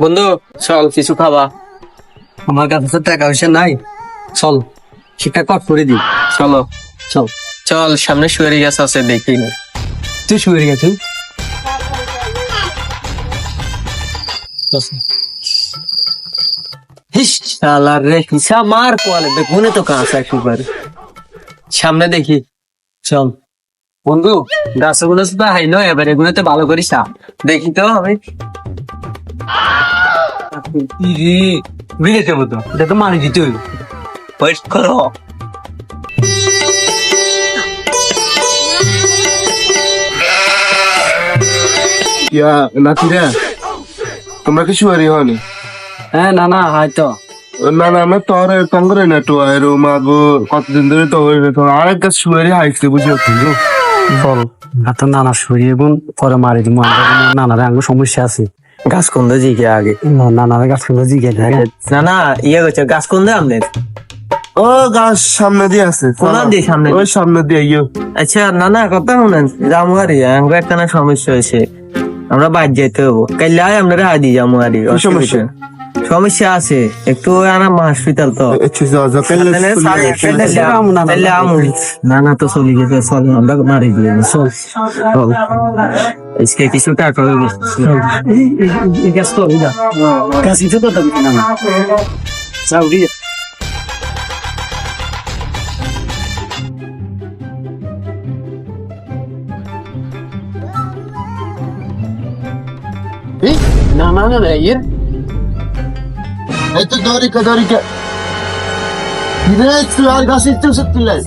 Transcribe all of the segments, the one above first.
বন্ধু, চল, কিছু খাবা। আমার কাছে তো টাকা পয়সা নাই। চল সেটা কট করে দি চলো। চল। চল, সামনে শুয়ারি গাছ আছে, দেখি। তুই শুয়ে গেছিস হিস শালার রে হিসা মার কোয়ালে বেগুনে তো কাঁচা একবার সামনে দেখি। চল। বন্ধু হাই নয়, এবার ভালো করিস দেখি তো আমি। ইরে বিলেতে মতো এটা তো মারি দিতে হইব। ওয়েট করো ইয়া নাতিরা তোমরা কি শুয়ারি হনি হ্যাঁ না না হয়তো না না আমরা তোর তঙ্গরে না তো আর মাগো কতদিন ধরে তো হয়ে তো আরেক গাছ শুয়ারি হাইছে বুঝি কিন্তু বল। না তো নানা শরীর এবং পরে মারি দিব। নানার আঙ্গ সমস্যা আছে। গাছ কোন দিকে আগে। না নানার গাছ কিন্তু জিগে না। না ইয়ে করছে গাছ কোন আমাদের ও গাছ সামনে দিয়ে আছে কোন দিয়ে সামনে? ওই সামনে দিয়ে ইয়ে। আচ্ছা না না কথা শুনেন জামুয়ারি আমার একটা না সমস্যা হয়েছে। আমরা বাদ যেতে হব। কাইলে আয় আমরা হাদি জামুয়ারি কি সমস্যা? সমস্যা আছে। একটু আনা হসপিটাল তো। না, না না তো চলে গেছে চল আমরা মারি দিয়ে চল তো দাম না যাও দিয়ে না না না ইয়ে এই তো দরিকা দরিকা আর গাছ সত্যি লাই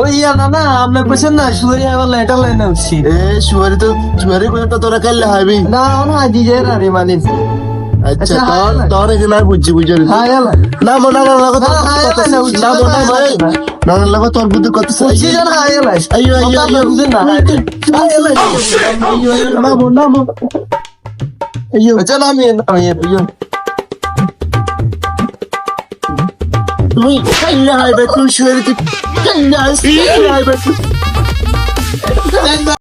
ওই ইয়া না না আপনি কইছেন না শুয়ারি আবার লাইটা লাইন উঠছি। এ শুয়ারি তো শুয়ারি করে তো তোরা কাইলে হাইবি? না না হাজি যে রে মানে। আচ্ছা তোর। তোর এখানে আর বুঝছি বুঝছি। হাই আলা না মোনা না লাগো না, হাই আলাই না, না না, মোনা ভাই। না। না না লাগো তোর বুদ্ধি কত বুঝছি যে হাই আলা আইয়ো আইয়ো আইয়ো। বুঝছেন না আলা আইয়ো আইয়ো না মো না মো আইয়ো আচ্ছা নামি নামি আইয়ো। তুই হাইবে তুই শুয়ারি তুই কাইলে হাইবে তুই